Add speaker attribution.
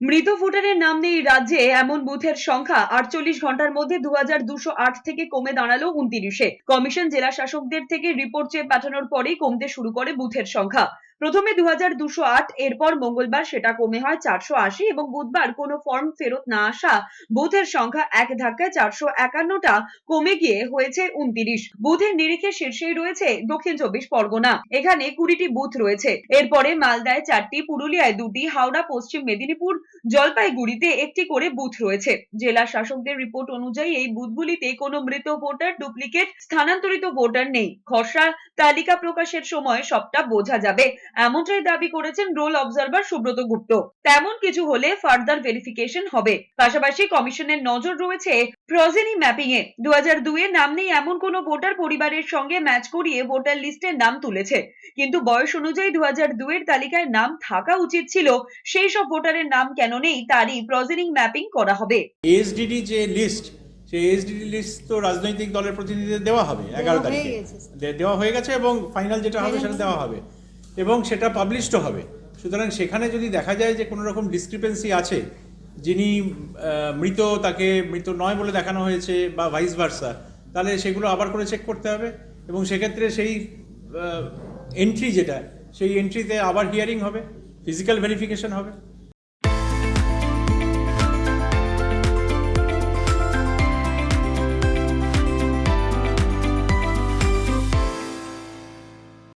Speaker 1: মৃত ভোটারের নাম নেই রাজ্যে এমন বুথের সংখ্যা আটচল্লিশ ঘণ্টার মধ্যে দু থেকে কমে দাঁড়াল উনতিরিশে। কমিশন জেলা শাসকদের থেকে রিপোর্ট চেয়ে পাঠানোর পরেই কমতে শুরু করে বুথের সংখ্যা। প্রথমে দু হাজার দুশো আট, এরপর মঙ্গলবার সেটা কমে হয় চারশো আশি এবং বুধবার কোনো ফর্ম ফেরত না আসা বুথের সংখ্যা এক ধাক্কায় চারশো একান্নটা কমে গিয়ে হয়েছে উনতিরিশ। বুথের নিরিখে শীর্ষেই রয়েছে দক্ষিণ চব্বিশ পরগনা। এখানে কুড়িটি বুথ রয়েছে। এরপরে মালদায় চারটি, পুরুলিয়ায় দুটি, হাওড়া, পশ্চিম মেদিনীপুর, জলপাইগুড়িতে একটি করে বুথ রয়েছে। জেলা শাসকদের রিপোর্ট অনুযায়ী এই বুথগুলিতে কোনো মৃত ভোটার ডুপ্লিকেট স্থানান্তরিত ভোটার নেই। খসড়া তালিকা প্রকাশের সময় সবটা বোঝা যাবে। এমনটাই দাবি করেছেন রোল অবজারভার সুব্রত গুপ্ত। তেমন কিছু হলে ফার্দার ভেরিফিকেশন হবে। পাশাপাশি কমিশনের নজর রয়েছে প্রজেনি ম্যাপিং এ। দু হাজার দুই এর নাম নেই এমন কোন ভোটার পরিবারের সঙ্গে ম্যাচ করিয়ে ভোটার লিস্টের নাম তুলেছে। কিন্তু বয়স অনুযায়ী দু হাজার দুই এর তালিকায় নাম থাকা উচিত ছিল। সেই সব ভোটারের নাম কেন নেই তারই প্রজেনিং ম্যাপিং করা হবে।
Speaker 2: এসডিডি যে লিস্ট সেই এসডিডি লিস্ট তো রাজনৈতিক দলের প্রতিনিধিদের দেওয়া হবে এগারো
Speaker 3: হয়ে
Speaker 2: তারিখে।
Speaker 3: গেছে।
Speaker 2: দেওয়া হয়ে গেছে এবং ফাইনাল যেটা হবে সেটা দেওয়া হবে। এবং সেটা পাবলিশডও হবে। সুতরাং সেখানে যদি দেখা যায় যে কোনো রকম ডিসক্রিপেন্সি আছে, যিনি মৃত, তাকে মৃত নয় বলে দেখানো হয়েছে বা ভাইস ভার্সা তাহলে সেগুলো আবার করে চেক করতে হবে এবং সেক্ষেত্রে সেই এন্ট্রি যেটা, সেই এন্ট্রিতে আবার হিয়ারিং হবে ফিজিক্যাল ভেরিফিকেশন হবে।